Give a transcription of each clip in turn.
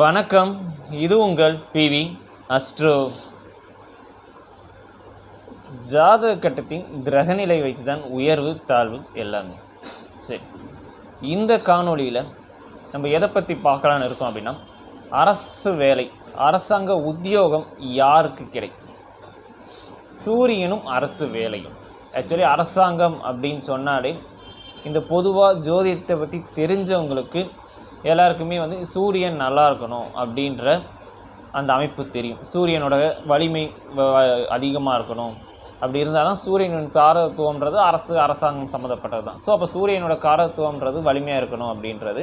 வணக்கம். இது உங்கள் பிவி அஸ்ட்ரோ ஜாதக கட்டத்தின் கிரகநிலை வைத்து தான் உயர்வு தாழ்வு எல்லாமே. சரி. இந்த காணொளியில் நம்ம எதை பற்றி பார்க்கலான்னு இருக்கோம் அப்படின்னா அரசு வேலை அரசாங்க உத்தியோகம் யாருக்கு கிடைக்கும்? சூரியனும் அரசு வேலையும். ஆக்சுவலி அரசாங்கம் அப்படின்னு சொன்னாலே இந்த பொதுவாக ஜோதிடத்தை பற்றி தெரிஞ்சவங்களுக்கு எல்லாருக்குமே வந்து சூரியன் நல்லா இருக்கணும் அப்படின்ற அந்த அமைப்பு தெரியும். சூரியனோட வலிமை அதிகமாக இருக்கணும். அப்படி இருந்தாலும் சூரியனின் காரத்துவம்ன்றது அரசு அரசாங்கம் சம்மந்தப்பட்டது தான் ஸோ அப்போ சூரியனோட காரத்துவம்ன்றது வலிமையாக இருக்கணும் அப்படின்றது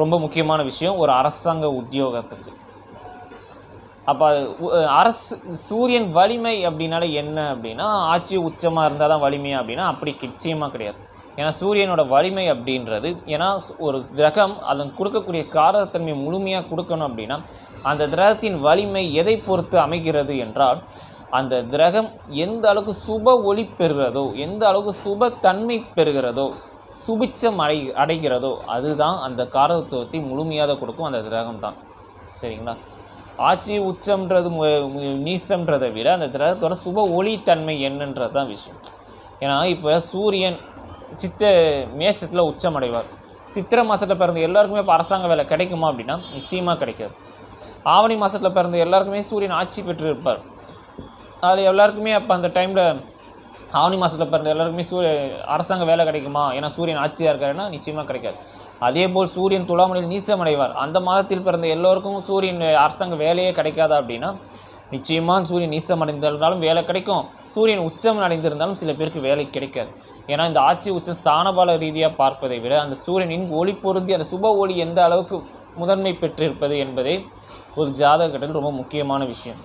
ரொம்ப முக்கியமான விஷயம். ஒரு அரசாங்க உத்தியோகத்துக்கு. அப்போ அரசு சூரியன் வலிமை அப்படின்னால என்ன அப்படின்னா ஆட்சி உச்சமாக இருந்தால் தான் வலிமையாக அப்படின்னா அப்படி நிச்சயமாக கிடையாது. ஏன்னா சூரியனோட வலிமை அப்படின்றது ஏன்னா ஒரு கிரகம் அதன் கொடுக்கக்கூடிய காரத்தன்மை முழுமையாக கொடுக்கணும் அப்படின்னா அந்த கிரகத்தின் வலிமை எதை பொறுத்து அமைகிறது என்றால் அந்த கிரகம் எந்த அளவுக்கு சுப ஒளி பெறுகிறதோ எந்த அளவுக்கு சுப தன்மை பெறுகிறதோ சுபிச்சம் அடை அடைகிறதோ அதுதான் அந்த காரத்துவத்தை முழுமையாக கொடுக்கும் அந்த கிரகம் தான் சரிங்களா? ஆட்சி உச்சம்ன்றது நீசம்ன்றதை விட அந்த கிரகத்தோட சுப ஒளித்தன்மை என்னன்றது தான் விஷயம். ஏன்னா இப்போ சூரியன் சித்த மேசத்தில் உச்சம் அடைவார் சித்திரை மாதத்தில் பிறந்த எல்லாருக்குமே இப்போ அரசாங்க வேலை கிடைக்குமா அப்படின்னா நிச்சயமாக கிடைக்காது. ஆவணி மாதத்தில் பிறந்த எல்லாருக்குமே சூரியன் ஆட்சி பெற்று இருப்பார் அதில் எல்லாருக்குமே அப்போ அந்த டைமில் ஆவணி மாதத்தில் பிறந்த எல்லாருக்குமே சூரிய அரசாங்க வேலை கிடைக்குமா? ஏன்னா சூரியன் ஆட்சியாக இருக்காருன்னா நிச்சயமாக கிடைக்காது. அதே போல் சூரியன் துலாமணியில் நீசமடைவார் அந்த மாதத்தில் பிறந்த எல்லோருக்கும் சூரியன் அரசாங்க வேலையே கிடைக்காதா அப்படின்னா நிச்சயமாக சூரியன் நீசம் அடைந்திருந்தாலும் வேலை கிடைக்கும். சூரியன் உச்சம் அடைந்திருந்தாலும் சில பேருக்கு வேலை கிடைக்காது. ஏன்னா இந்த ஆட்சி உச்சம் ஸ்தானபால ரீதியாக பார்ப்பதை விட அந்த சூரியனின் ஒளி பொருந்தி அந்த சுப ஒளி எந்த அளவுக்கு முதன்மை பெற்றிருப்பது என்பதே ஒரு ஜாதகத்தில் ரொம்ப முக்கியமான விஷயம்.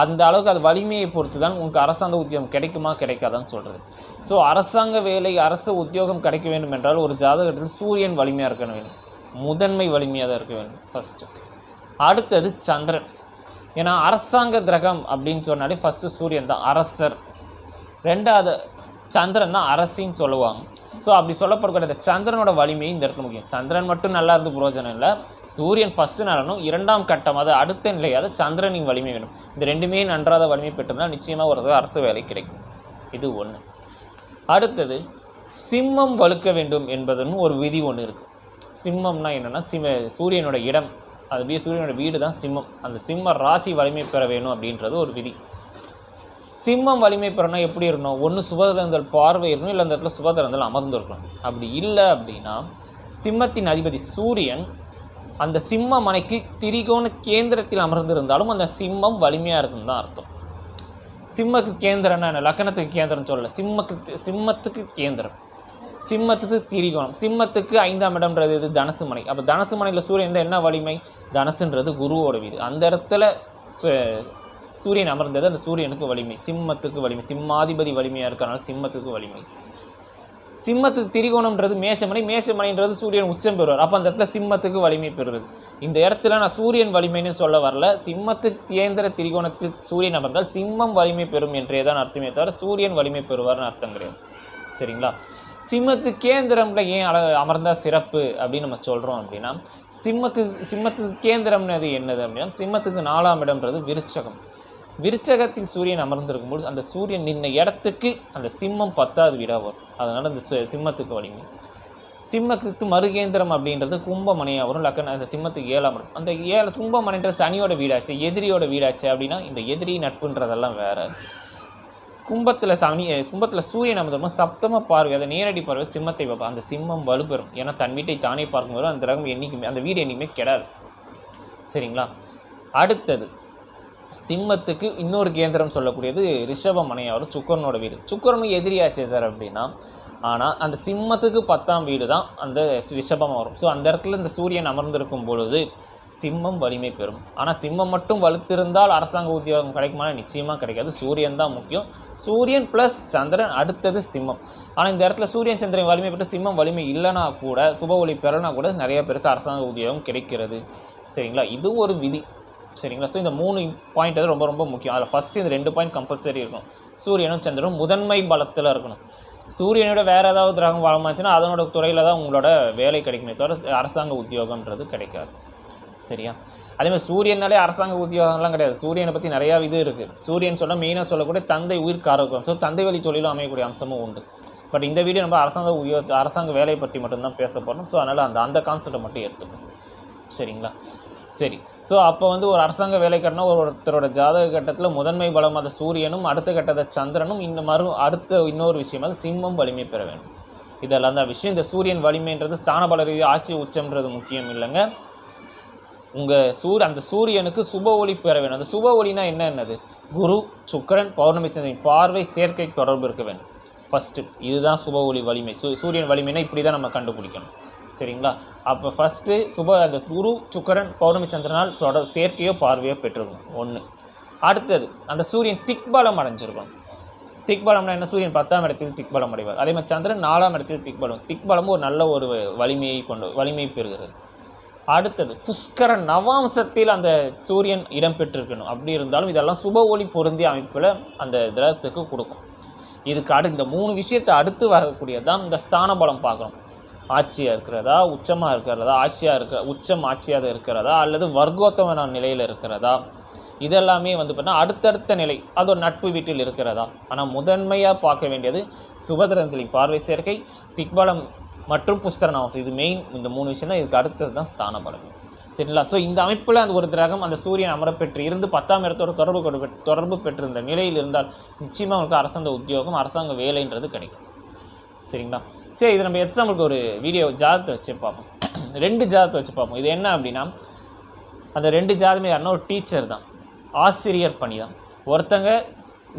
அந்த அளவுக்கு அது வலிமையை பொறுத்து தான் உங்களுக்கு அரசாங்க உத்தியோகம் கிடைக்குமா கிடைக்காதான்னு சொல்கிறது ஸோ அரசாங்க வேலை அரசு உத்தியோகம் கிடைக்க வேண்டும் என்றால் ஒரு ஜாதகத்தில் சூரியன் வலிமையாக இருக்க வேண்டும். முதன்மை வலிமையாக தான் இருக்க வேண்டும் ஃபஸ்ட்டு அடுத்தது சந்திரன். ஏன்னா அரசாங்க கிரகம் அப்படின்னு சொன்னாலே ஃபஸ்ட்டு சூரியன் தான் அரசர். ரெண்டாவது சந்திரன் தான் அரசின்னு சொல்லுவாங்க. ஸோ அப்படி சொல்லப்படக்கூடிய சந்திரனோட வலிமை இந்த இடத்துல முக்கியம். சந்திரன் மட்டும் நல்லா இருந்து புரோஜனம் இல்லை. சூரியன் ஃபஸ்ட்டு நலனும் இரண்டாம் கட்டம் அது அடுத்த நிலையாவது சந்திரனின் வலிமை வேணும். இந்த ரெண்டுமே நன்றாத வலிமை பெற்றிருந்தால் நிச்சயமாக ஒரு அரசு வேலை கிடைக்கும். இது ஒன்று அடுத்தது சிம்மம் வலுக்க வேண்டும் என்பதுன்னு ஒரு விதி ஒன்று இருக்குது சிம்மம்னா என்னென்னா சிம்ம சூரியனோட இடம் அது சூரியனோட வீடு தான் சிம்மம். அந்த சிம்ம ராசி வலிமை பெற வேணும் அப்படின்றது ஒரு விதி. சிம்மம் வலிமை பெறணும் எப்படி இருக்கணும்? ஒன்று சுபதரங்கள் பார்வை இருக்கணும் இல்லை அந்த இடத்துல சுபதரங்கள் அமர்ந்திருக்கணும் அப்படி இல்லை அப்படின்னா சிம்மத்தின் அதிபதி சூரியன் அந்த சிம்ம மனைக்கு திரிகோண கேந்திரத்தில் அமர்ந்திருந்தாலும் அந்த சிம்மம் வலிமையாக இருக்குன்னு தான் அர்த்தம். சிம்மக்கு கேந்திரம் என்ன? லக்கணத்துக்கு கேந்திரம் சொல்லலை. சிம்மக்கு சிம்மத்துக்கு கேந்திரம். சிம்மத்துக்கு திரிகோணம். சிம்மத்துக்கு ஐந்தாம் இடம்ன்றது இது தனசு மனை அப்போ தனசு மனையில் சூரியன் என்ன வலிமை? தனசுன்றது குருவோட வீடு. அந்த இடத்துல சூரியன் அமர்ந்தது அந்த சூரியனுக்கு வலிமை. சிம்மத்துக்கு வலிமை. சிம்மாதிபதி வலிமையாக இருக்கிறனால சிம்மத்துக்கு வலிமை. சிம்மத்துக்கு திரிகோணம்ன்றது மேஷமனை மேஷமனைன்றது சூரியன் உச்சம் பெறுவார். அப்போ அந்த இடத்துல சிம்மத்துக்கு வலிமை பெறுறது. இந்த இடத்துல நான் சூரியன் வலிமைன்னு சொல்ல வரல. சிம்மத்துக்கு தேந்திர திரிகோணத்துக்கு சூரியன் அமர்ந்தால் சிம்மம் வலிமை பெறும் என்றே தான் அர்த்தமே தவிர சூரியன் வலிமை பெறுவார்னு அர்த்தம் கிடையாது. சரிங்களா? சிம்மத்து கேந்திரம்ல ஏன் அழ அமர்ந்தால் சிறப்பு அப்படின்னு நம்ம சொல்கிறோம் அப்படின்னா சிம்மக்கு சிம்மத்துக்கு கேந்திரம்னது என்னது அப்படின்னா சிம்மத்துக்கு நாலாம் இடம்ன்றது விருச்சகம். விருச்சகத்தில் சூரியன் அமர்ந்திருக்கும்போது அந்த சூரியன் நின்ன இடத்துக்கு அந்த சிம்மம் பத்தாவது வீடாக வரும். அதனால் அந்த சிம்மத்துக்கு வலிமை. சிம்மத்துக்கு மருகேந்திரம் அப்படின்றது கும்பமனையாக வரும். லக்கண அந்த சிம்மத்துக்கு ஏழாம் இடம். அந்த ஏழை கும்பமனைன்றது சனியோட வீடாச்சு எதிரியோட வீடாச்சு அப்படின்னா இந்த எதிரி நட்புன்றதெல்லாம் வேறு. கும்பத்தில் சனி கும்பத்தில் சூரியன் அமர்ந்தோம் சப்தம பார்வை அதை நேரடி பார்வை சிம்மத்தை பார்ப்போம் அந்த சிம்மம் வலுப்பெறும். ஏன்னா தன் வீட்டை தானே பார்க்கும்போது அந்த ரகம் என்றைக்குமே அந்த வீடு என்றைக்குமே கெடாது. சரிங்களா? அடுத்தது சிம்மத்துக்கு இன்னொரு கேந்திரம் சொல்லக்கூடியது ரிஷபமனையார் சுக்கரனோட வீடு. சுக்கரனும் எதிரியாச்சே சார் அப்படின்னா ஆனால் அந்த சிம்மத்துக்கு பத்தாம் வீடு தான் அந்த ரிஷபம் வரும். ஸோ அந்த இடத்துல இந்த சூரியன் அமர்ந்திருக்கும் பொழுது சிம்மம் வலிமை பெறும். ஆனால் சிம்மம் மட்டும் வலுத்திருந்தால் அரசாங்க உத்தியோகம் கிடைக்குமானா நிச்சயமாக கிடைக்காது. சூரியன் தான் முக்கியம். சூரியன் ப்ளஸ் சந்திரன் அடுத்தது சிம்மம். ஆனால் இந்த இடத்துல சூரியன் சந்திரன் வலிமை பெற்று சிம்மம் வலிமை இல்லைனா கூட சுப ஒளி பெறனா கூட நிறைய பேருக்கு அரசாங்க உத்தியோகம் கிடைக்கிறது. சரிங்களா? இது ஒரு விதி. சரிங்களா? ஸோ இந்த மூணு பாயிண்ட் வந்து ரொம்ப ரொம்ப முக்கியம். அதில் ஃபஸ்ட்டு இந்த ரெண்டு பாயிண்ட் கம்பல்சரி இருக்கணும். சூரியனும் சந்திரனும் முதன்மை பலத்தில் இருக்கணும். சூரியனோட வேறு ஏதாவது கிரகம் வளமாச்சுன்னா அதனோட துறையில் தான் உங்களோட வேலை கிடைக்குமே தவிர அரசாங்க உத்தியோகம்ன்றது கிடைக்காது. சரியா? அதே மாதிரி சூரியனாலே அரசாங்க உத்தியோகம்லாம் கிடையாது. சூரியனை பற்றி நிறையா இது இருக்குது சூரியன் சொன்னால் மெயினாக சொல்லக்கூடிய தந்தை உயிர் காரகம். ஸோ தந்தை வழி தொழிலும் அமையக்கூடிய அம்சமும் உண்டு. பட் இந்த வீடியோ நம்ம அரசாங்க உயர் அரசாங்க வேலையை பற்றி மட்டும்தான் பேச போகிறோம் ஸோ அதனால் அந்த அந்த கான்செப்டை மட்டும் எடுத்துக்கணும் சரிங்களா? சரி. ஸோ அப்போ வந்து ஒரு அரசாங்க வேலைக்காரனா ஒரு ஒருத்தரோட ஜாதக கட்டத்தில் முதன்மை பலம் அது சூரியனும் அடுத்த கட்டத்தை சந்திரனும் இந்த மறு அடுத்த இன்னொரு விஷயம் அது சிம்மம் வலிமை பெற வேண்டும். இதெல்லாம் தான் விஷயம். இந்த சூரியன் வலிமைன்றது ஸ்தான பல ரீதியாக ஆட்சி உச்சம்ன்றது முக்கியம் இல்லைங்க. உங்கள் சூர் அந்த சூரியனுக்கு சுப ஒளி பெற வேணும் அந்த சுப ஒளினா என்ன என்னது? குரு சுக்கிரன் பௌர்ணமி சந்திரன் பார்வை சேர்க்கை தொடர்பு இருக்க வேண்டும். ஃபஸ்ட்டு இதுதான் சுப ஒளி வலிமை. சூ சூரியன் வலிமைனா இப்படி தான் நம்ம கண்டுபிடிக்கணும். சரிங்களா? அப்போ ஃபஸ்ட்டு சுப அந்த குரு சுக்கரன் பௌர்ணமி சந்திரனால் தொடர் சேர்க்கையோ பார்வையோ பெற்றிருக்கணும். ஒன்று அடுத்தது அந்த சூரியன் திக்பலம் அடைஞ்சிருக்கணும். திக்பலம்னா என்ன? சூரியன் பத்தாம் இடத்தில் திக்பலம் அடைவார். அதே மாதிரி சந்திரன் நாலாம் இடத்தில் திக்பலம் திக்பலமும் ஒரு நல்ல ஒரு வலிமையை கொண்டு வலிமையை பெறுகிறது. அடுத்தது புஷ்கர நவாம்சத்தில் அந்த சூரியன் இடம்பெற்றிருக்கணும் அப்படி இருந்தாலும் இதெல்லாம் சுப ஒளி பொருந்திய அமைப்பில் அந்த கிரகத்துக்கு கொடுக்கும். இதுக்கு அடு இந்த மூணு விஷயத்தை அடுத்து வரக்கூடியதான் இந்த ஸ்தான பலம் பார்க்கணும். ஆட்சியாக இருக்கிறதா உச்சமாக இருக்கிறதா ஆட்சியாக இருக்க உச்சம் ஆட்சியாக இருக்கிறதா அல்லது வர்க்கோத்தமன நிலையில் இருக்கிறதா? இதெல்லாமே வந்து பார்த்தீங்கன்னா அடுத்தடுத்த நிலை அது ஒரு நட்பு வீட்டில் இருக்கிறதா? ஆனால் முதன்மையாக பார்க்க வேண்டியது சுபதிரங்களின் பார்வை சேர்க்கை திக்பலம் மற்றும் புஸ்தரநாமம் இது மெயின் இந்த மூணு விஷயம் தான் இதுக்கு அடுத்தது தான் ஸ்தான பலம் சரிங்களா? ஸோ இந்த அமைப்பில் அந்த ஒரு கிரகம் அந்த சூரியன் அமரப்பெற்று இருந்து பத்தாம் இடத்தோட தொடர்பு கொண்டு தொடர்பு பெற்றிருந்த நிலையில் இருந்தால் நிச்சயமாக அவங்களுக்கு அரசாங்க உத்தியோகம் அரசாங்க வேலைன்றது கிடைக்கும். சரிங்களா? சரி இது நம்ம எக்ஸாம்பிளுக்கு ஒரு வீடியோ ஜாதத்தை வச்சு பார்ப்போம். ரெண்டு ஜாதத்தை வச்சு பார்ப்போம். இது என்ன அப்படின்னா அந்த ரெண்டு ஜாதமே யாருன்னா ஒரு டீச்சர் தான். ஆசிரியர் பணி தான். ஒருத்தங்க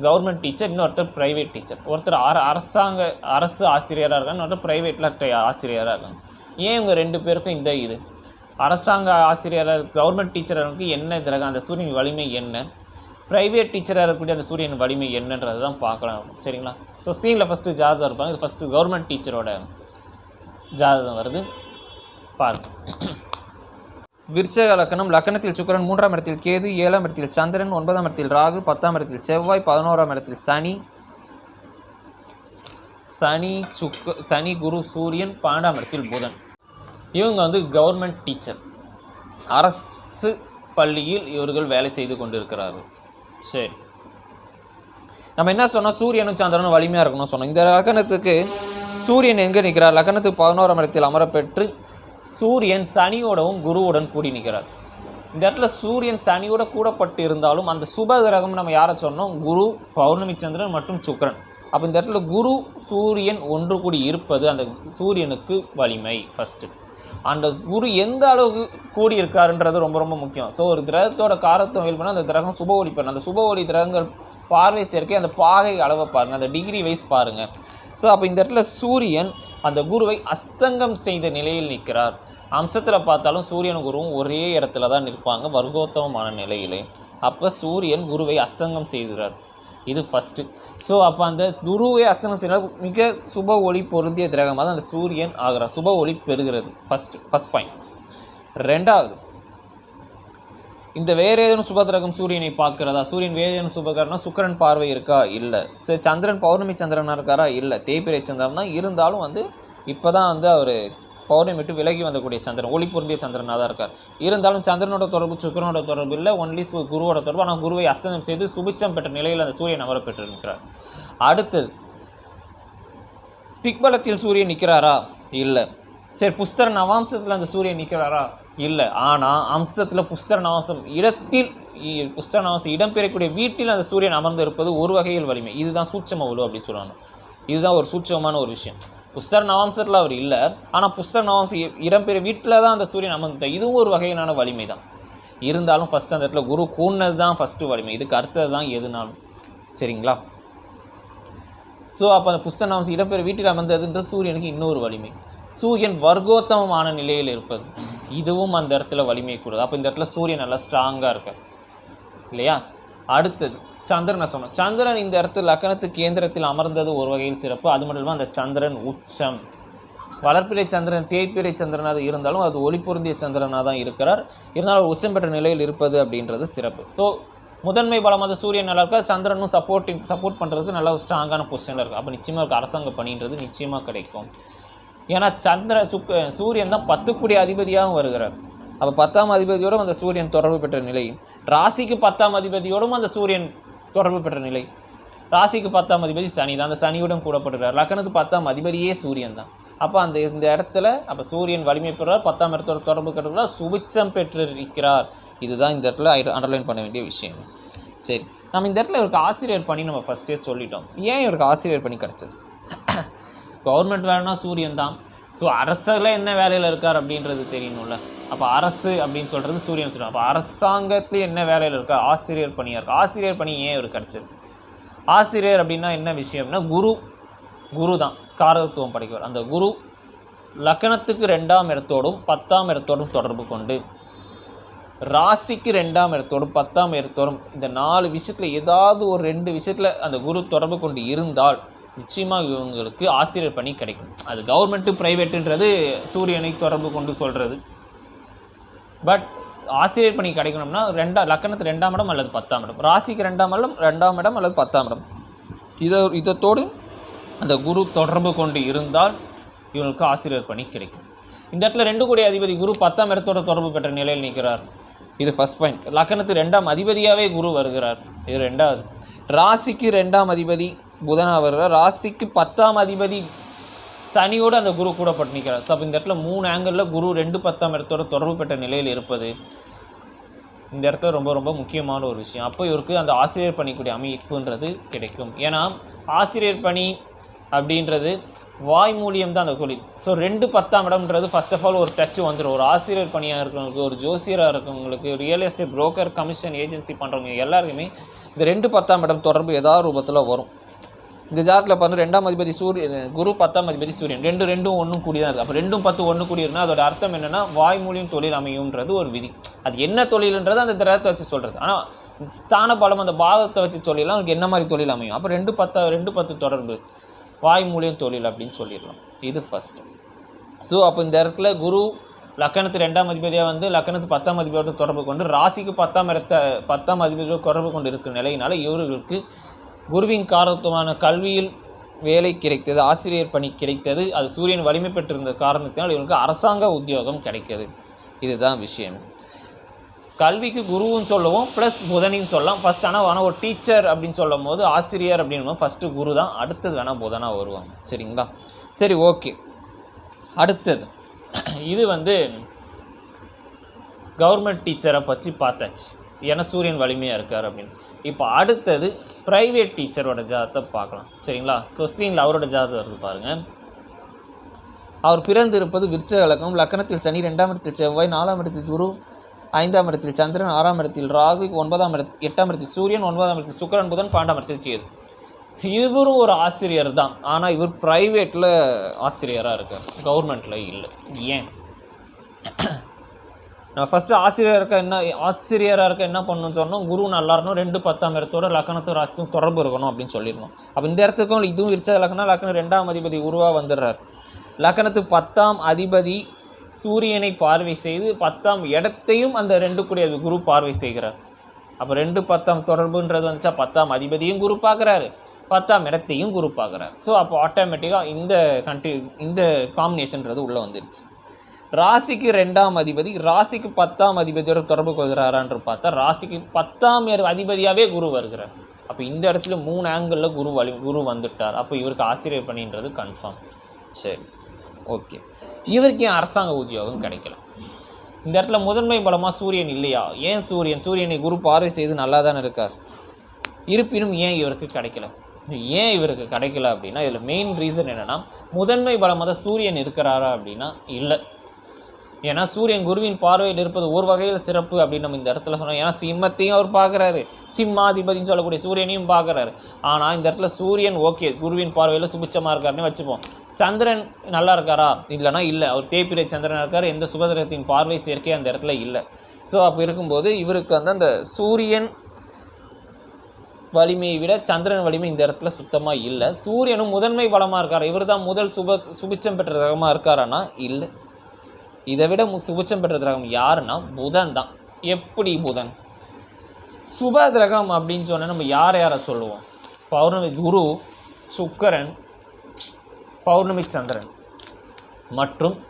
கவர்மெண்ட் டீச்சர் இன்னொருத்தர் ப்ரைவேட் டீச்சர் ஒருத்தர் அர அரசாங்க அரசு ஆசிரியராக இருக்காங்க இன்னொருத்தர் ப்ரைவேட்டில் ஆசிரியராக இருக்காங்க ஏன் இவங்க ரெண்டு பேருக்கும் இந்த இது? அரசாங்க ஆசிரியராக கவர்மெண்ட் டீச்சருக்கு என்ன இதில் அந்த சூரியன் வலிமை என்ன? ப்ரைவேட் டீச்சராக இருக்கக்கூடிய அந்த சூரியன் வலிமை என்னன்றது தான் பார்க்கலாம் சரிங்களா? ஸோ ஸ்க்ரீனில் ஃபஸ்ட்டு ஜாதகம் இருப்பாங்க. இது ஃபஸ்ட்டு கவர்மெண்ட் டீச்சரோட ஜாதகம் வருது. பாருங்க. விருச்சக லக்கணம் லக்கணத்தில் சுக்கிரன் மூன்றாம் இடத்தில் கேது ஏழாம் இடத்தில் சந்திரன் ஒன்பதாம் இடத்தில் ராகு பத்தாம் இடத்தில் செவ்வாய் பதினோராம் இடத்தில் சனி. சனி சுக்க சனி குரு சூரியன் பன்னெண்டாம் இடத்தில் புதன். இவங்க வந்து கவர்மெண்ட் டீச்சர் அரசு பள்ளியில் இவர்கள் வேலை செய்து கொண்டிருக்கிறார்கள். சரி. நம்ம என்ன சொன்னோம்? சூரியனும் சந்திரனும் வலிமையாக இருக்கணும் சொன்னோம். இந்த லக்கணத்துக்கு சூரியன் எங்கே நிற்கிறார் லக்கணத்துக்கு பதினோராம் இடத்தில் அமரப்பெற்று சூரியன் சனியோடவும் குருவுடன் கூடி நிற்கிறார் இந்த இடத்துல சூரியன் சனியோட கூடப்பட்டு இருந்தாலும் அந்த சுப கிரகம் நம்ம யாரை சொன்னோம்? குரு பௌர்ணமி சந்திரன் மற்றும் சுக்கிரன். அப்போ இந்த இடத்துல குரு சூரியன் ஒன்று கூடி இருப்பது அந்த சூரியனுக்கு வலிமை ஃபஸ்ட்டு அந்த குரு எந்த அளவுக்கு கூடி இருக்காருன்றது ரொம்ப ரொம்ப முக்கியம். ஸோ ஒரு கிரகத்தோட காரத்துவம் வேல் பண்ணால் அந்த கிரகம் சுப ஒளி பெறணும் அந்த சுப ஒளி கிரகங்கள் பார்வை சேர்க்கை அந்த பாகை அளவை பாருங்கள் அந்த டிகிரி வைஸ் பாருங்கள் ஸோ அப்போ இந்த இடத்துல சூரியன் அந்த குருவை அஸ்தங்கம் செய்த நிலையில் நிற்கிறார். அம்சத்தில் பார்த்தாலும் சூரியன் குருவும் ஒரே இடத்துல தான் நிற்பாங்க வர்க்கோத்தமமான நிலையிலே. அப்போ சூரியன் குருவை அஸ்தங்கம் செய்கிறார். இது ஃபஸ்ட்டு ஸோ அப்போ அந்த துருவை அஸ்தங்கம் செய்தால் மிக சுப ஒளி பொருந்திய கிரகமாக தான் அந்த சூரியன் ஆகிறார். சுப ஒளி பெறுகிறது. ஃபஸ்ட்டு ஃபஸ்ட் பாயிண்ட் ரெண்டாவது இந்த வேறு ஏதேனும் சுபகிரகம் சூரியனை பார்க்கிறதா? சூரியன் வேறு ஏதேனும் சுபகிரகம்னா சுக்கிரன் பார்வை இருக்கா? இல்லை. சரி சந்திரன் பௌர்ணமி சந்திரனா இருக்காரா? இல்லை. தேய்பிரை சந்திரன் தான் இருந்தாலும் வந்து இப்போ தான் வந்து அவர் பௌர்ணமி விட்டு விலகி வந்தக்கூடிய சந்திரன் ஒளி பொருந்திய சந்திரனாக தான் இருக்கார். இருந்தாலும் சந்திரனோட தொடர்பு சுக்கிரனோட தொடர்பு இல்லை ஒன்லி குருவோட தொடர்பு. ஆனால் குருவை அஸ்தனம் செய்து சுபிச்சம் பெற்ற நிலையில் அந்த சூரியன் அமர பெற்றிருக்கிறார். அடுத்தது திக்பலத்தில் சூரியன் நிற்கிறாரா? இல்லை. சரி புஸ்தர நவாம்சத்தில் அந்த சூரியன் நிற்கிறாரா? இல்லை. ஆனால் அம்சத்தில் புஸ்தர நவாம்சம் இடத்தில் இ- புஸ்தர நவாம்சம் இடம்பெறக்கூடிய வீட்டில் அந்த சூரியன் அமர்ந்து இருப்பது ஒரு வகையில் வலிமை. இதுதான் சூட்சம உழு அப்படின்னு சொல்லணும் இதுதான் ஒரு சூட்சமான ஒரு விஷயம். புஸ்தர நவாம்சத்தில் அவர் இல்லை. ஆனால் புஸ்தர நவம்சம் இடம்பெற வீட்டில் தான் அந்த சூரியன் அமர்ந்து இதுவும் ஒரு வகையிலான வலிமை தான். இருந்தாலும் ஃபஸ்ட் அந்த இடத்துல குரு கூண்ணது தான் ஃபஸ்ட்டு வலிமை. இதுக்கு அடுத்தது தான் எதுனாலும். சரிங்களா? ஸோ அப்போ அந்த புஸ்தநாம்சம் இடம்பெற வீட்டில் அமர்ந்ததுன்ற சூரியனுக்கு இன்னொரு வலிமை. சூரியன் வர்க்கோத்தமமான நிலையில் இருப்பது. இதுவும் அந்த இடத்துல வலிமை கூடுது அப்போ இந்த இடத்துல சூரியன் நல்லா ஸ்ட்ராங்காக இருக்கார். இல்லையா? அடுத்தது சந்திரனை சொன்னோம். சந்திரன் இந்த இடத்துல லக்கணத்து கேந்திரத்தில் அமர்ந்தது ஒரு வகையில் சிறப்பு. அது மட்டும் இல்லாமல் அந்த சந்திரன் உச்சம். வளர்ப்பிறை சந்திரன் தேய்ப்பிறை சந்திரனாக இருந்தாலும் அது ஒளி பொருந்திய சந்திரனாக தான் இருக்கிறார். இருந்தாலும் உச்சம் பெற்ற நிலையில் இருப்பது அப்படின்றது சிறப்பு. ஸோ முதன்மை பலமாக சூரியன் நல்லா இருக்கா? சந்திரனும் சப்போர்ட்டிங் சப்போர்ட் பண்ணுறதுக்கு நல்ல ஒரு ஸ்ட்ராங்கான பொசிஷனில் இருக்குது அப்போ நிச்சயமாக இருக்குது அரசாங்க பணின்றது நிச்சயமாக கிடைக்கும். ஏன்னா சந்திர சுக்க சூரியன் தான் பத்துக்குடி அதிபதியாகவும் வருகிறார். அப்போ பத்தாம் அதிபதியோடும் அந்த சூரியன் தொடர்பு பெற்ற நிலை. ராசிக்கு பத்தாம் அதிபதியோடும் அந்த சூரியன் தொடர்பு பெற்ற நிலை. ராசிக்கு பத்தாம் அதிபதி சனி தான். அந்த சனியுடன் கூடப்படுறார். லக்னத்துக்கு பத்தாம் அதிபதியே சூரியன் தான். அப்போ அந்த இந்த இடத்துல அப்போ சூரியன் வலிமை பெறுறார் பத்தாம் இடத்தோட தொடர்பு கட்டுறார் சுபிச்சம் பெற்றிருக்கிறார். இதுதான் இந்த இடத்துல அண்டர்லைன் பண்ண வேண்டிய விஷயம். சரி. நம்ம இந்த இடத்துல இவருக்கு ஆசிரியர் பண்ணி நம்ம ஃபஸ்ட்டே சொல்லிட்டோம். ஏன் இவருக்கு ஆசிரியர் பணி கிடச்சது? கவர்மெண்ட் வேலைனா சூரியன் தான். ஸோ அரசில் என்ன வேலையில் இருக்கார் அப்படின்றது தெரியணும்ல. அப்போ அரசு அப்படின்னு சொல்கிறது சூரியன் சொல்லுவோம் அப்போ அரசாங்கத்தில் என்ன வேலையில் இருக்கார் ஆசிரியர் பணியாக இருக்கு ஆசிரியர் பணி ஏன் இவர் கிடச்சிது? ஆசிரியர் அப்படின்னா என்ன விஷயம்னா குரு குரு தான் காரகத்துவம் படைக்கிறார் அந்த குரு லக்கணத்துக்கு ரெண்டாம் இடத்தோடும் பத்தாம் இடத்தோடும் தொடர்பு கொண்டு ராசிக்கு ரெண்டாம் இடத்தோடும் பத்தாம் இடத்தோடும் இந்த நாலு விஷயத்தில் ஏதாவது ஒரு ரெண்டு விஷயத்தில் அந்த குரு தொடர்பு கொண்டு இருந்தால் நிச்சயமாக இவங்களுக்கு ஆசிரியர் பணி கிடைக்கும். அது கவர்மெண்ட்டு ப்ரைவேட்டுன்றது சூரியனை தொடர்பு கொண்டு சொல்கிறது பட் ஆசிரியர் பணி கிடைக்கணும்னா ரெண்டா லக்கணத்து ரெண்டாம் இடம் அல்லது பத்தாம் இடம். ராசிக்கு ரெண்டாம் இடம் ரெண்டாம் இடம் அல்லது பத்தாம் இடம். இதை இதத்தோடு அந்த குரு தொடர்பு கொண்டு இருந்தால் இவங்களுக்கு ஆசிரியர் பணி கிடைக்கும். இந்த இடத்துல ரெண்டு கோடி அதிபதி குரு பத்தாம் இடத்தோட தொடர்பு பெற்ற நிலையில் நிற்கிறார். இது ஃபஸ்ட் பாயிண்ட் லக்கணத்து ரெண்டாம் அதிபதியாகவே குரு வருகிறார். இது ரெண்டாவது. ராசிக்கு ரெண்டாம் அதிபதி புதன் அவர் ராசிக்கு பத்தாம் அதிபதி சனியோடு அந்த குரு கூட பட்டு நிற்கிறார் ஸோ அப்போ இந்த இடத்துல மூணு ஆங்கிளில் குரு ரெண்டு பத்தாம் இடத்தோட தொடர்பு பெற்ற நிலையில் இருப்பது இந்த இடத்துல ரொம்ப ரொம்ப முக்கியமான ஒரு விஷயம். அப்போ இவருக்கு அந்த ஆசிரியர் பணிக்கூடிய அமைப்புன்றது கிடைக்கும். ஏன்னா ஆசிரியர் பணி அப்படின்றது வாய் மூலியம் தான் அந்த தொழில். ஸோ ரெண்டு பத்தாம் இடம்ன்றது ஃபஸ்ட் ஆஃப் ஆல் ஒரு டச் வந்துடும் ஒரு ஆசிரியர் பணியாக இருக்கிறவங்களுக்கு ஒரு ஜோசியராக இருக்கிறவங்களுக்கு real estate broker commission agency பண்ணுறவங்க எல்லாருக்குமே இந்த ரெண்டு பத்தாம் இடம் தொடர்பு ஏதாவது ரூபத்தில் வரும். இந்த ஜாதகத்தில் ரெண்டாம் அதிபதி சூரியன் குரு பத்தாம் அதிபதி சூரியன். ரெண்டு ரெண்டும் ஒன்றும் கூடி தான் இருக்குது அப்போ ரெண்டும் பத்து ஒன்று கூடி இருந்தால் அதோட அர்த்தம் என்னன்னா வாய் மூலியம் தொழில் அமையும்ன்றது ஒரு விதி. அது என்ன தொழில்ன்றது அந்த திரத்தை வச்சு சொல்கிறது ஆனால் ஸ்தான பலம் அந்த பாவத்தை வச்சு சொல்லிடலாம் அவனுக்கு என்ன மாதிரி தொழில் அமையும்? அப்போ ரெண்டு பத்தா ரெண்டு பத்து தொடர்பு. வாய் மூலியம் தொழில் அப்படின்னு சொல்லிடலாம். இது ஃபஸ்ட்டு ஸோ அப்போ இந்த இடத்துல குரு லக்கணத்து ரெண்டாம் அதிபதியாக வந்து லக்கணத்து பத்தாம் அதிபதியோட தொடர்பு கொண்டு ராசிக்கு பத்தாம் இடத்த பத்தாம் அதிபதியோட தொடர்பு கொண்டு இருக்கிற நிலையினால இவர்களுக்கு குருவின் காரணத்துவமான கல்வியில் வேலை கிடைத்தது ஆசிரியர் பணி கிடைத்தது அது சூரியன் வலிமை பெற்றிருந்த காரணத்தினால் இவனுக்கு அரசாங்க உத்தியோகம் கிடைக்கிது இதுதான் விஷயம். கல்விக்கு குருவும் சொல்லவும் ப்ளஸ் புதனின்னு சொல்லலாம். ஃபஸ்ட் ஆனால் வேணால் ஒரு டீச்சர் அப்படின்னு சொல்லும் போது ஆசிரியர் அப்படின்னு ஃபஸ்ட்டு குரு தான். அடுத்தது வேணால் புதனாக வருவாங்க சரிங்களா? சரி ஓகே அடுத்தது. இது வந்து கவர்மெண்ட் டீச்சரை பற்றி பார்த்தாச்சு. ஏன்னா சூரியன் வலிமையாக இருக்கார் அப்படின்னு. இப்போ அடுத்தது ப்ரைவேட் டீச்சரோட ஜாதத்தை பார்க்கலாம். சரிங்களா? ஸோ ஸ்க்ரீனில் அவரோட ஜாதகம் வருது பாருங்கள் அவர் பிறந்திருப்பது விருச்ச இலக்கம் லக்கணத்தில் சனி ரெண்டாம் இடத்தில் செவ்வாய் நாலாம் இடத்தில் குரு ஐந்தாம் இடத்தில் சந்திரன் ஆறாம் இடத்தில் ராகு ஒன்பதாம் இடத்து எட்டாம் இடத்தில் சூரியன் ஒன்பதாம் இடத்தில் சுக்கரன் புதன் பன்னெண்டாம் இடத்தில் கேது. இவரும் ஒரு ஆசிரியர் தான். ஆனால் இவர் ப்ரைவேட்டில் ஆசிரியராக இருக்கார். கவர்மெண்ட்டில் இல்லை. ஏன்? ஃபஸ்ட்டு ஆசிரியராக இருக்க என்ன ஆசிரியராக இருக்க என்ன பண்ணணும்னு சொன்னோம். குரு நல்லா இருக்கணும். ரெண்டு பத்தாம் இடத்தோட லக்கணத்தோட ராசியும் தொடர்பு இருக்கணும் அப்படின்னு சொல்லியிருந்தோம். அப்போ இந்த இடத்துக்கும் இதுவும் இருச்ச லக்கணம் லக்கணம் ரெண்டாம் அதிபதி உருவாக வந்துடுறார். லக்கணத்து பத்தாம் அதிபதி சூரியனை பார்வை செய்து பத்தாம் இடத்தையும் அந்த ரெண்டு கூடிய குரு பார்வை செய்கிறார். அப்போ ரெண்டு பத்தாம் தொடர்புன்றது வந்துச்சா பத்தாம் அதிபதியும் குரு பார்க்குறாரு. பத்தாம் இடத்தையும் குரு பார்க்குறாரு. ஸோ அப்போ ஆட்டோமேட்டிக்காக இந்த கண்டி இந்த காம்பினேஷன்றது உள்ளே வந்துருச்சு. ராசிக்கு ரெண்டாம் அதிபதி ராசிக்கு பத்தாம் அதிபதியோட தொடர்பு கொள்கிறாரான்னு பார்த்தா ராசிக்கு பத்தாம் அதிபதியாகவே குரு வருகிறார். அப்போ இந்த இடத்துல மூணு ஆங்கிளில் குரு வழி குரு வந்துட்டார். அப்போ இவருக்கு ஆசிரியர் பணின்றது கன்ஃபார்ம் சரி ஓகே இவருக்கு ஏன் அரசாங்க உத்தியோகம் கிடைக்கல? இந்த இடத்துல முதன்மை பலமாக சூரியன் இல்லையா? ஏன் சூரியன்? சூரியனை குரு பார்வை செய்து நல்லா தானே இருக்கார்? இருப்பினும் ஏன் இவருக்கு கிடைக்கல? ஏன் இவருக்கு கிடைக்கல அப்படின்னா இதில் மெயின் ரீசன் என்னென்னா முதன்மை பலமாக தான் சூரியன் இருக்கிறாரா அப்படின்னா இல்லை. ஏன்னா சூரியன் குருவின் பார்வையில் இருப்பது ஒரு வகையில் சிறப்பு அப்படின்னு நம்ம இந்த இடத்துல சொன்னோம். ஏன்னா சிம்மத்தையும் அவர் பார்க்குறாரு. சிம்மாதிபதினு சொல்லக்கூடிய சூரியனையும் பார்க்குறாரு. ஆனால் இந்த இடத்துல சூரியன் ஓகே குருவின் பார்வையில் சுபிச்சமாக இருக்காருன்னு வச்சுப்போம். சந்திரன் நல்லா இருக்காரா? இல்லைனா இல்லை. அவர் தேய்பிரை சந்திரன் இருக்கார். எந்த சுபதிரத்தின் பார்வை சேர்க்கை அந்த இடத்துல இல்லை. ஸோ அப்போ இருக்கும்போது இவருக்கு வந்து அந்த சூரியன் வலிமையை விட சந்திரன் வலிமை இந்த இடத்துல சுத்தமாக இல்லை. சூரியனும் முதன்மை பலமாக இருக்கார். இவர் தான் முதல் சுப சுபிச்சம் பெற்ற ரகமாக இருக்காரானா இல்லை. இதை விட மு- சுபிச்சம் பெற்ற கிரகம் யாருன்னா புதன் தான். எப்படி புதன்? சுப கிரகம் அப்படின்னு சொன்னால் நம்ம யார் யாரை சொல்லுவோம்? பௌர்ணமி குரு சுக்கரன் பௌர்ணமி சந்திரன் மற்றும்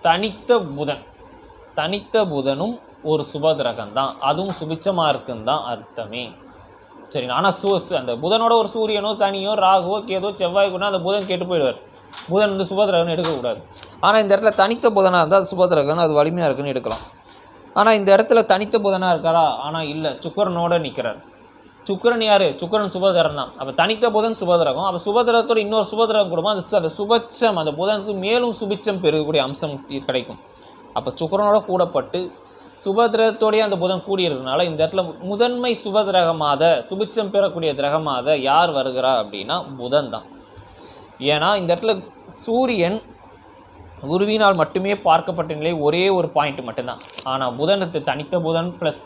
தனித்த புதன். தனித்த புதனும் ஒரு சுப கிரகம் தான். அதுவும் சுபிச்சமாக இருக்குன்னு தான் அர்த்தமே. சரி ஆனால் சூ அந்த புதனோட ஒரு சூரியனோ சனியோ ராகுவோ கேதோ செவ்வாய் கூட அந்த புதன் கெட்டு போயிடுவார். புதன் வந்து சுபகிரகம்னு எடுக்கக்கூடாது. ஆனால் இந்த இடத்துல தனித்த புதனாக இருந்தால் அது சுபகிரகம்னு அது வலிமையாக இருக்குன்னு எடுக்கலாம். ஆனால் இந்த இடத்துல தனித்த புதனாக இருக்காரா? ஆனால் இல்லை. சுக்கரனோட நிற்கிறார் சுக்கரன் யார்? சுக்கரன் சுபதரம் தான். அப்போ தனித்த புதன் சுபதரகம் அப்போ சுபதரத்தோட இன்னொரு சுபதரகம் கொடுமா அது அந்த சுபச்சம். அந்த புதனுக்கு மேலும் சுபிச்சம் பெருகக்கூடிய அம்சம் கிடைக்கும். அப்போ சுக்கரனோட கூடப்பட்டு சுபதிரகத்தோடய அந்த புதன் கூடியிருக்கனால இந்த இடத்துல முதன்மை சுபதிரகமாத சுபிச்சம் பெறக்கூடிய திரகமாக யார் வருகிறா அப்படின்னா புதன் தான். ஏன்னா இந்த இடத்துல சூரியன் குருவினால் மட்டுமே பார்க்கப்பட்ட நிலை ஒரே ஒரு பாயிண்ட் மட்டும்தான். ஆனால் புதனுக்கு தனித்த புதன் ப்ளஸ்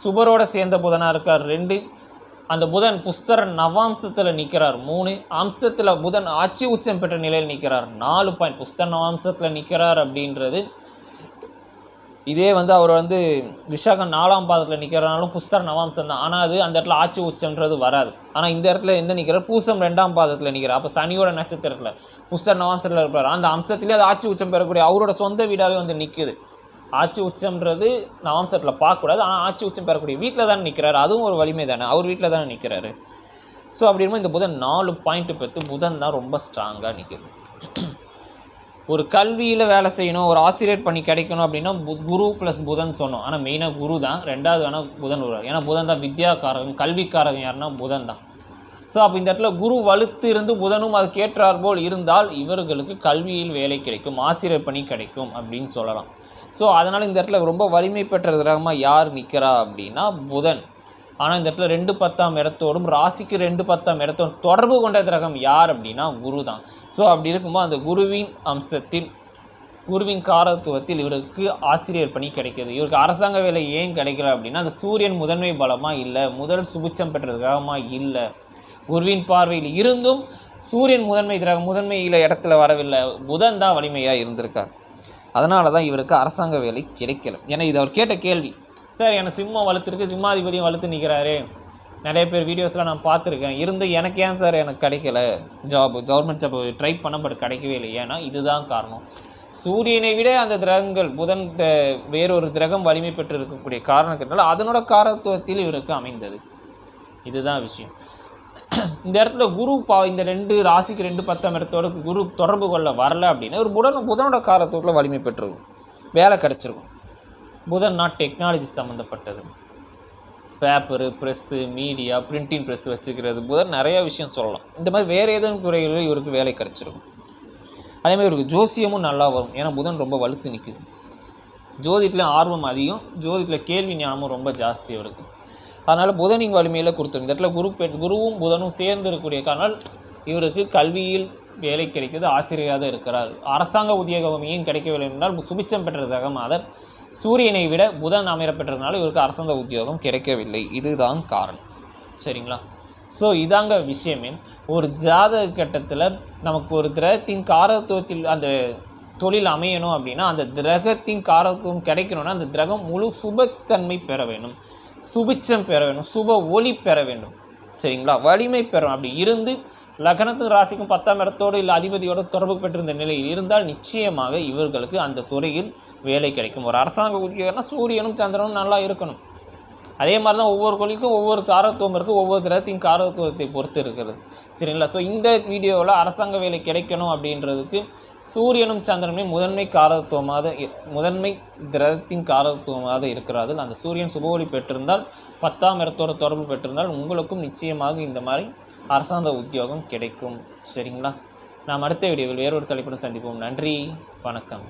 சுபரோட சேர்ந்த புதனாக இருக்கார் ரெண்டு. அந்த புதன் புஸ்தரன் நவாம்சத்தில் நிற்கிறார் மூணு. அம்சத்தில் புதன் ஆட்சி உச்சம் பெற்ற நிலையில் நிற்கிறார் நாலு பாயிண்ட் புஸ்தர நவாம்சத்தில் நிற்கிறார் அப்படின்றது இதே வந்து அவர் வந்து ரிஷாகன் நாலாம் பாதத்தில் நிற்கிறனாலும் புஸ்தர் நவாம்சம் தான். ஆனால் அது அந்த இடத்துல ஆட்சி உச்சம்ன்றது வராது. ஆனால் இந்த இடத்துல எந்த நிற்கிறார் பூசம் ரெண்டாம் பாதத்தில் நிற்கிறார் அப்போ சனியோட நட்சத்திரத்தில் புஸ்தர் நவாம்சத்தில் இருப்பார். அந்த அம்சத்திலே அது ஆட்சி உச்சம் பெறக்கூடிய அவரோட சொந்த வீடாகவே வந்து நிற்குது ஆட்சி உச்சம்ன்றது நவாம்சத்தில் பார்க்கக்கூடாது ஆனால் ஆட்சி உச்சம் பெறக்கூடிய வீட்டில் தானே நிற்கிறாரு அதுவும் ஒரு வலிமை தானே. அவர் வீட்டில் தானே நிற்கிறாரு ஸோ அப்படி இருக்கும்போது இந்த புதன் நாலு பாயிண்ட் பெற்று புதன் தான் ரொம்ப ஸ்ட்ராங்காக நிற்குது ஒரு கல்வியில் வேலை செய்யணும் ஒரு ஆசிரியர் பண்ணி கிடைக்கணும் அப்படின்னா பு- குரு ப்ளஸ் புதன் சொன்னோம். ஆனால் மெயினாக குரு தான். ரெண்டாவது வேணால் புதன் வருவார். ஏன்னா புதன் தான் வித்யாக்காரகன் கல்விக்காரகன் யாருன்னா புதன் தான். ஸோ அப்போ இந்த இடத்துல குரு வலுத்து இருந்து புதனும் அது கேட்டார் போல் இருந்தால் இவர்களுக்கு கல்வியில் வேலை கிடைக்கும் ஆசிரியர் பணி கிடைக்கும் அப்படின்னு சொல்லலாம். ஸோ அதனால் இந்த இடத்துல ரொம்ப வலிமை பெற்ற கிரகமாக யார் நிற்கிறா அப்படின்னா புதன். ஆனால் இந்த இடத்துல ரெண்டு பத்தாம் இடத்தோடும் ராசிக்கு ரெண்டு பத்தாம் இடத்தோடும் தொடர்பு கொண்ட கிரகம் யார் அப்படின்னா குரு தான். ஸோ அப்படி இருக்கும்போது அந்த குருவின் அம்சத்தில் குருவின் காரத்துவத்தில் இவருக்கு ஆசிரியர் பணி கிடைக்கிது. இவருக்கு அரசாங்க வேலை ஏன் கிடைக்கல அப்படின்னா அந்த சூரியன் முதன்மை பலமாக இல்லை முதல் சுபிச்சம் பெற்ற கிரகமாக இல்லை. குருவின் பார்வையில் இருந்தும் சூரியன் முதன்மை கிரகம் முதன்மையில் இடத்துல வரவில்லை. புதன் தான் வலிமையாக இருந்திருக்கார். அதனால தான் இவருக்கு அரசாங்க வேலை கிடைக்கல. ஏன்னா இது அவர் கேட்ட கேள்வி. சார் எனக்கு சிம்மம் வளர்த்துருக்கு சிம்மாதிபதியும் வளர்த்து நிற்கிறாரு நிறைய பேர் வீடியோஸ்லாம் நான் பார்த்துருக்கேன். இருந்து எனக்கு ஏன் சார் எனக்கு கிடைக்கல? ஜாப் கவர்மெண்ட் ஜாப் ட்ரை பண்ண பட் கிடைக்கவே இல்லை ஏன்னா இதுதான் காரணம். சூரியனை விட அந்த கிரகங்கள் புதன் த- வேறொரு கிரகம் வலிமை பெற்று இருக்கக்கூடிய காரணத்தினால அதனோட காரத்துவத்தில் இவருக்கு அமைந்தது. இதுதான் விஷயம். இந்த இடத்துல குரு பா இந்த ரெண்டு ராசிக்கு ரெண்டு பத்தாம் இடத்தோட குரு தொடர்பு கொள்ள வரல அப்படின்னா ஒரு புதன் புதனோட காரத்துவத்தில் வலிமை பெற்றிருக்கும் வேலை கிடச்சிருக்கும். புதன் நாட் டெக்னாலஜி சம்மந்தப்பட்டது paper press media printing press வச்சுக்கிறது. புதன் நிறைய விஷயம் சொல்லலாம். இந்த மாதிரி வேறு ஏதேனும் துறைகளில் இவருக்கு வேலை கிடச்சிருக்கும். அதே மாதிரி இவருக்கு ஜோசியமும் நல்லா வரும். ஏன்னா புதன் ரொம்ப வலுத்து நிற்குது ஜோதிடத்தில் ஆர்வம் அதிகம். ஜோதிடத்தில் கேள்வி ஞானமும் ரொம்ப ஜாஸ்தி இவருக்கு. அதனால் புதனின் வலிமையில் கொடுத்துரும் இந்த இடத்துல குரு குருவும் புதனும் சேர்ந்து இருக்கக்கூடிய காரணம் இவருக்கு கல்வியில் வேலை கிடைக்கிறது. ஆசிரியராக இருக்கிறார். அரசாங்க உத்தியோகமையும் கிடைக்கவில்லை என்றால் சுபிச்சம் பெற்ற தகமாதர் சூரியனை விட புதன் அமைய இவருக்கு அரசாங்க உத்தியோகம் கிடைக்கவில்லை. இதுதான் காரணம். சரிங்களா? ஸோ இதாங்க விஷயமே. ஒரு ஜாதக கட்டத்தில் நமக்கு ஒரு கிரகத்தின் காரத்துவத்தில் அந்த தொழில் அமையணும் அப்படின்னா அந்த கிரகத்தின் காரத்துவம் கிடைக்கணும்னா அந்த கிரகம் முழு சுபத்தன்மை பெற வேண்டும். சுபிச்சம் பெற வேண்டும். சுப ஒளி பெற வேண்டும். சரிங்களா? வலிமை பெறும் அப்படி இருந்து லக்னத்துக்கு ராசிக்கும் பத்தாம் இடத்தோடு இல்லை அதிபதியோடு தொடர்பு பெற்றிருந்த நிலையில் இருந்தால் நிச்சயமாக இவர்களுக்கு அந்த துறையில் வேலை கிடைக்கும். ஒரு அரசாங்க உத்தியோகம்னா சூரியனும் சந்திரனும் நல்லா இருக்கணும். அதே மாதிரி தான் ஒவ்வொரு கோழிக்கும் ஒவ்வொரு காரத்துவம் இருக்குது ஒவ்வொரு கிரகத்தின் காரத்துவத்தை பொறுத்து இருக்கிறது. சரிங்களா? ஸோ இந்த வீடியோவில் அரசாங்க வேலை கிடைக்கணும் அப்படின்றதுக்கு சூரியனும் சந்திரனுமே முதன்மை காரத்துவமாக முதன்மை கிரகத்தின் காரத்துவமாக இருக்கிறார்கள். அந்த சூரியன் சுபஒளி பெற்றிருந்தால் பத்தாம் இடத்தோட தொடர்பு பெற்றிருந்தால் உங்களுக்கும் நிச்சயமாக இந்த மாதிரி அரசாங்க உத்தியோகம் கிடைக்கும். சரிங்களா? நாம் அடுத்த வீடியோவில் வேறொரு தலைப்புடன் சந்திப்போம். நன்றி. வணக்கம்.